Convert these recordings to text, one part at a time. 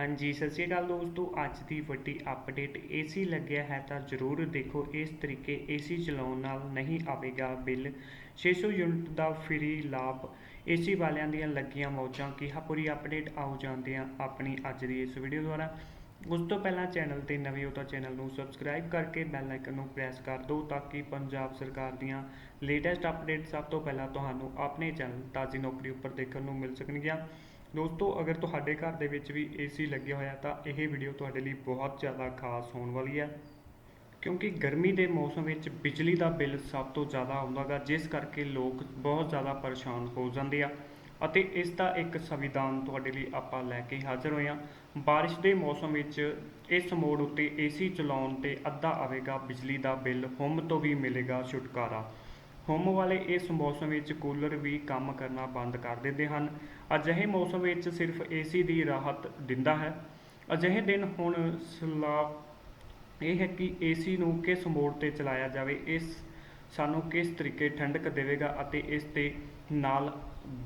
ਹਾਂਜੀ, ਸਤਿ ਸ਼੍ਰੀ ਅਕਾਲ ਦੋਸਤੋ। ਅੱਜ ਦੀ ਵੱਡੀ ਅਪਡੇਟ ਏਸੀ ਲੱਗਿਆ ਹੈ ਤਾਂ ਜ਼ਰੂਰ ਦੇਖੋ, ਇਸ ਤਰੀਕੇ ਏਸੀ ਚਲਾਉਣ ਨਾਲ ਨਹੀਂ ਆਵੇਗਾ ਬਿੱਲ। 600 ਯੂਨਿਟ ਦਾ ਫ੍ਰੀ ਲਾਭ ਏਸੀ ਵਾਲਿਆਂ ਦੀਆਂ ਲੱਗੀਆਂ ਮੌਜਾਂ। ਕੀ ਹਾਂ ਪੂਰੀ ਅਪਡੇਟ ਆਓ ਜਾਂਦੇ ਹਾਂ ਆਪਣੀ ਅੱਜ ਦੀ ਇਸ ਵੀਡੀਓ ਦੁਆਰਾ। ਉਸ ਤੋਂ ਪਹਿਲਾਂ ਚੈਨਲ ਤੇ ਨਵੇਂ ਹੋ ਤਾਂ ਚੈਨਲ ਨੂੰ ਸਬਸਕ੍ਰਾਈਬ ਕਰਕੇ ਬੈਲ ਆਈਕਨ ਨੂੰ ਪ੍ਰੈਸ ਕਰ ਦਿਓ ਤਾਂ ਕਿ ਪੰਜਾਬ ਸਰਕਾਰ ਦੀਆਂ ਲੇਟੈਸਟ ਅਪਡੇਟ ਸਭ ਤੋਂ ਪਹਿਲਾਂ ਤੁਹਾਨੂੰ ਆਪਣੇ ਚੈਨਲ ਤਾਜ਼ੀ ਨੌਕਰੀ ਉੱਪਰ ਦੇਖਣ ਨੂੰ ਮਿਲ ਸਕਣਗੀਆਂ। ਦੋਸਤੋ, ਅਗਰ ਤੁਹਾਡੇ ਘਰ ਦੇ ਵਿੱਚ ਵੀ ਏਸੀ ਲੱਗਿਆ ਹੋਇਆ, ਤਾਂ ਇਹ ਵੀਡੀਓ ਤੁਹਾਡੇ ਲਈ ਬਹੁਤ ਜ਼ਿਆਦਾ ਖਾਸ ਹੋਣ ਵਾਲੀ ਹੈ। ਕਿਉਂਕਿ ਗਰਮੀ ਦੇ ਮੌਸਮ ਵਿੱਚ ਬਿਜਲੀ ਦਾ ਬਿੱਲ ਸਭ ਤੋਂ ਜ਼ਿਆਦਾ ਆਉਂਦਾਗਾ, ਜਿਸ ਕਰਕੇ ਲੋਕ ਬਹੁਤ ਜ਼ਿਆਦਾ ਪਰੇਸ਼ਾਨ ਹੋ ਜਾਂਦੇ ਆ। ਅਤੇ ਇਸ ਦਾ ਇੱਕ ਸੰਵਿਧਾਨ ਤੁਹਾਡੇ ਲਈ ਆਪਾਂ ਲੈ ਕੇ ਹਾਜ਼ਰ ਹੋਏ ਹਾਂ ਬਾਰਿਸ਼ ਦੇ ਮੌਸਮ ਵਿੱਚ ਇਸ ਮੋੜ ਉੱਤੇ ਏਸੀ ਚਲਾਉਣ ਤੇ ਅੱਧਾ ਆਵੇਗਾ, ਬਿਜਲੀ ਦਾ ਬਿੱਲ ਹੁਮ ਤੋਂ ਵੀ ਮਿਲੇਗਾ ਛੁਟਕਾਰਾ। ਹੁੰਮ ਵਾਲੇ ਇਸ ਮੌਸਮ ਵਿੱਚ ਕੂਲਰ ਵੀ ਕੰਮ ਕਰਨਾ ਬੰਦ ਕਰ ਦਿੰਦੇ ਹਨ। ਅਜਿਹੇ ਮੌਸਮ ਵਿੱਚ ਸਿਰਫ ਏਸੀ ਦੀ ਰਾਹਤ ਦਿੰਦਾ ਹੈ। ਅਜਿਹੇ ਦਿਨ ਹੁਣ ਸਲਾਹ ਇਹ ਹੈ ਕਿ ਏਸੀ ਨੂੰ ਕਿਸ ਮੋੜ ਤੇ ਚਲਾਇਆ ਜਾਵੇ, ਇਸ ਸਾਨੂੰ ਕਿਸ ਤਰੀਕੇ ਠੰਡਕ ਦੇਵੇਗਾ ਅਤੇ ਇਸ ਦੇ ਨਾਲ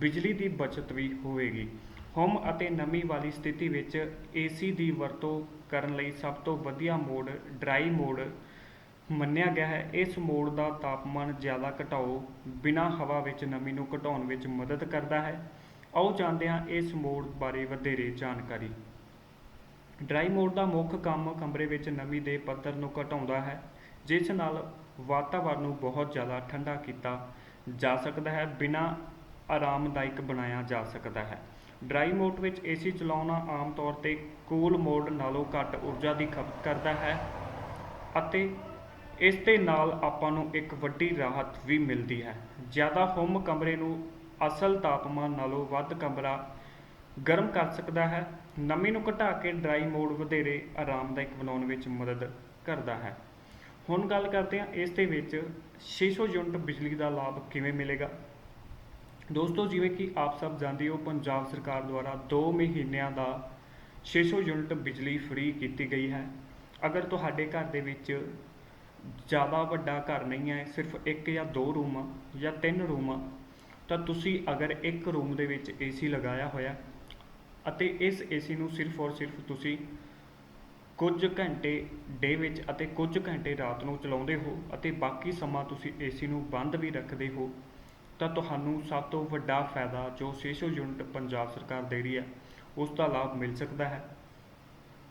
ਬਿਜਲੀ ਦੀ ਬਚਤ ਵੀ ਹੋਵੇਗੀ। ਹੁਮ ਅਤੇ ਨਮੀ ਵਾਲੀ ਸਥਿਤੀ ਵਿੱਚ ਏਸੀ ਦੀ ਵਰਤੋਂ ਕਰਨ ਲਈ ਸਭ ਤੋਂ ਵਧੀਆ ਮੋਡ ਡਰਾਈ ਮੋਡ ਮੰਨਿਆ ਗਿਆ ਹੈ, ਇਸ ਮੋਡ ਦਾ ਤਾਪਮਾਨ ਜ਼ਿਆਦਾ ਘਟਾਓ ਬਿਨਾਂ ਹਵਾ ਵਿੱਚ ਨਮੀ ਨੂੰ ਘਟਾਉਣ ਵਿੱਚ ਮਦਦ ਕਰਦਾ ਹੈ। ਆਓ ਜਾਣਦੇ ਹਾਂ ਇਸ ਮੋਡ ਬਾਰੇ ਵਧੇਰੇ ਜਾਣਕਾਰੀ। ਡਰਾਈ ਮੋਡ ਦਾ ਮੁੱਖ ਕੰਮ ਕਮਰੇ ਵਿੱਚ ਨਮੀ ਦੇ ਪੱਧਰ ਨੂੰ ਘਟਾਉਂਦਾ ਹੈ, ਜਿਸ ਨਾਲ ਵਾਤਾਵਰਣ ਨੂੰ ਬਹੁਤ ਜ਼ਿਆਦਾ ਠੰਡਾ ਕੀਤਾ ਜਾ ਸਕਦਾ ਹੈ, ਬਿਨਾਂ ਆਰਾਮਦਾਇਕ ਬਣਾਇਆ ਜਾ ਸਕਦਾ ਹੈ। ਡਰਾਈ ਮੋਡ ਵਿੱਚ ਏਸੀ ਚਲਾਉਣਾ ਆਮ ਤੌਰ ਤੇ ਕੂਲ ਮੋਡ ਨਾਲੋਂ ਘੱਟ ਊਰਜਾ ਦੀ ਖਪਤ ਕਰਦਾ ਹੈ ਅਤੇ ਇਸ ਦੇ ਨਾਲ ਆਪਾਂ ਨੂੰ ਇੱਕ ਵੱਡੀ ਰਾਹਤ ਵੀ ਮਿਲਦੀ ਹੈ। ਜ਼ਿਆਦਾ ਹੁਮ ਕਮਰੇ ਨੂੰ ਅਸਲ ਤਾਪਮਾਨ ਨਾਲੋਂ ਵੱਧ ਕਮਰਾ ਗਰਮ ਕਰ ਸਕਦਾ ਹੈ। ਨਮੀ ਨੂੰ ਘਟਾ ਕੇ ਡਰਾਈ ਮੋਡ ਵਧੇਰੇ ਆਰਾਮਦਾਇਕ ਬਣਾਉਣ ਵਿੱਚ ਮਦਦ ਕਰਦਾ ਹੈ। ਹੁਣ ਗੱਲ ਕਰਦੇ ਹਾਂ ਇਸ ਦੇ ਵਿੱਚ 600 ਯੂਨਿਟ ਬਿਜਲੀ ਦਾ ਲਾਭ ਕਿਵੇਂ ਮਿਲੇਗਾ? ਦੋਸਤੋ, ਜਿਵੇਂ ਕਿ ਆਪ ਸਭ ਜਾਣਦੇ ਹੋ, ਪੰਜਾਬ ਸਰਕਾਰ ਦੁਆਰਾ 2 ਮਹੀਨਿਆਂ ਦਾ 600 ਯੂਨਿਟ ਬਿਜਲੀ ਫ੍ਰੀ ਕੀਤੀ ਗਈ ਹੈ। ਅਗਰ ਤੁਹਾਡੇ ਘਰ ਦੇ ਵਿੱਚ ਜ਼ਿਆਦਾ ਵੱਡਾ ਘਰ ਨਹੀਂ ਹੈ, ਸਿਰਫ ਇੱਕ ਜਾਂ ਦੋ ਰੂਮ ਆ ਜਾਂ ਤਿੰਨ ਰੂਮ ਆ ਤਾਂ ਤੁਸੀਂ ਅਗਰ ਇੱਕ ਰੂਮ ਦੇ ਵਿੱਚ ਏਸੀ ਲਗਾਇਆ ਹੋਇਆ ਅਤੇ ਇਸ ਏਸੀ ਨੂੰ ਸਿਰਫ ਔਰ ਸਿਰਫ ਤੁਸੀਂ ਕੁਝ ਘੰਟੇ ਡੇ ਵਿੱਚ ਅਤੇ ਕੁਝ ਘੰਟੇ ਰਾਤ ਨੂੰ ਚਲਾਉਂਦੇ ਹੋ ਅਤੇ ਬਾਕੀ ਸਮਾਂ ਤੁਸੀਂ ਏਸੀ ਨੂੰ ਬੰਦ ਵੀ ਰੱਖਦੇ ਹੋ, ਤਾਂ ਤੁਹਾਨੂੰ ਸਭ ਤੋਂ ਵੱਡਾ ਫਾਇਦਾ ਜੋ 600 ਯੂਨਿਟ ਪੰਜਾਬ ਸਰਕਾਰ ਦੇ ਰਹੀ ਹੈ, ਉਸ ਦਾ ਲਾਭ ਮਿਲ ਸਕਦਾ ਹੈ।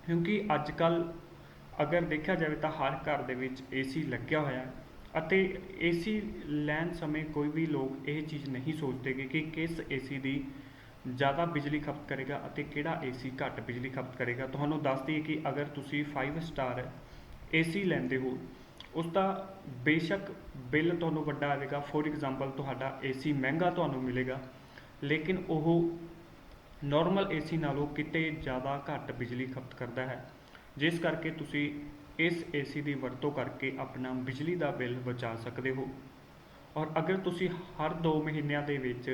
ਕਿਉਂਕਿ ਅੱਜ ਕੱਲ੍ਹ ਅਗਰ ਦੇਖਿਆ ਜਾਵੇ ਤਾਂ ਹਰ ਘਰ ਦੇ ਵਿੱਚ ਏਸੀ ਲੱਗਿਆ ਹੋਇਆ ਹੈ ਅਤੇ ਏਸੀ ਲੈਣ ਸਮੇਂ ਕੋਈ ਵੀ ਲੋਕ ਇਹ ਚੀਜ਼ ਨਹੀਂ ਸੋਚਦੇ ਕਿ ਕਿਸ ਏਸੀ ਦੀ ਜ਼ਿਆਦਾ ਬਿਜਲੀ ਖਪਤ ਕਰੇਗਾ ਅਤੇ ਕਿਹੜਾ ਏਸੀ ਘੱਟ ਬਿਜਲੀ ਖਪਤ ਕਰੇਗਾ। ਤੁਹਾਨੂੰ ਦੱਸ ਦਈਏ ਕਿ ਅਗਰ ਤੁਸੀਂ 5 ਸਟਾਰ ਏਸੀ ਲੈਂਦੇ ਹੋ, ਉਸ ਦਾ ਬੇਸ਼ੱਕ ਬਿੱਲ ਤੁਹਾਨੂੰ ਵੱਡਾ ਆਵੇਗਾ। ਫੋਰ ਐਗਜ਼ਾਮਪਲ ਤੁਹਾਡਾ ਏਸੀ ਮਹਿੰਗਾ ਤੁਹਾਨੂੰ ਮਿਲੇਗਾ, ਲੇਕਿਨ ਉਹ ਨਾਰਮਲ ਏਸੀ ਨਾਲੋਂ ਕਿਤੇ ਜ਼ਿਆਦਾ ਘੱਟ ਬਿਜਲੀ ਖਪਤ ਕਰਦਾ ਹੈ। ਜਿਸ ਕਰਕੇ ਤੁਸੀਂ ਇਸ ਏਸੀ ਦੀ ਵਰਤੋਂ ਕਰਕੇ ਆਪਣਾ ਬਿਜਲੀ ਦਾ ਬਿੱਲ ਬਚਾ ਸਕਦੇ ਹੋ। ਔਰ ਅਗਰ ਤੁਸੀਂ ਹਰ 2 ਮਹੀਨਿਆਂ ਦੇ ਵਿੱਚ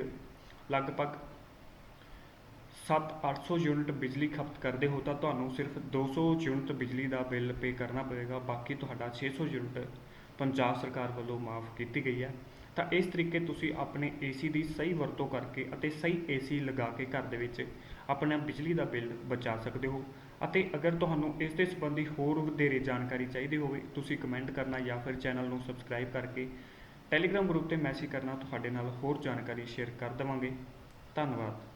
ਲਗਭਗ 7-800 ਯੂਨਿਟ ਬਿਜਲੀ ਖਪਤ ਕਰਦੇ ਹੋ, ਤਾਂ ਤੁਹਾਨੂੰ ਸਿਰਫ 200 ਯੂਨਿਟ ਬਿਜਲੀ ਦਾ ਬਿੱਲ ਪੇ ਕਰਨਾ ਪਵੇਗਾ ਬਾਕੀ ਤੁਹਾਡਾ 600 ਯੂਨਿਟ ਪੰਜਾਬ ਸਰਕਾਰ ਵੱਲੋਂ ਮਾਫ ਕੀਤੀ ਗਈ ਹੈ। ਤਾਂ ਇਸ ਤਰੀਕੇ ਤੁਸੀਂ ਆਪਣੇ ਏਸੀ ਦੀ ਸਹੀ ਵਰਤੋਂ ਕਰਕੇ ਅਤੇ ਸਹੀ ਏਸੀ ਲਗਾ ਕੇ ਘਰ ਦੇ ਵਿੱਚ ਆਪਣਾ ਬਿਜਲੀ ਦਾ ਬਿੱਲ ਬਚਾ ਸਕਦੇ ਹੋ। ਅਤੇ ਅਗਰ ਤੁਹਾਨੂੰ ਇਸ ਦੇ ਸੰਬੰਧੀ ਹੋਰ ਵਧੇਰੇ ਜਾਣਕਾਰੀ ਚਾਹੀਦੀ ਹੋਵੇ, ਤੁਸੀਂ ਕਮੈਂਟ ਕਰਨਾ ਜਾਂ ਫਿਰ ਚੈਨਲ ਨੂੰ ਸਬਸਕ੍ਰਾਈਬ ਕਰਕੇ ਟੈਲੀਗ੍ਰਾਮ ਗਰੁੱਪ ਤੇ ਮੈਸੇਜ ਕਰਨਾ, ਤੁਹਾਡੇ ਨਾਲ ਹੋਰ ਜਾਣਕਾਰੀ ਸ਼ੇਅਰ ਕਰ ਦੇਵਾਂਗੇ। ਧੰਨਵਾਦ।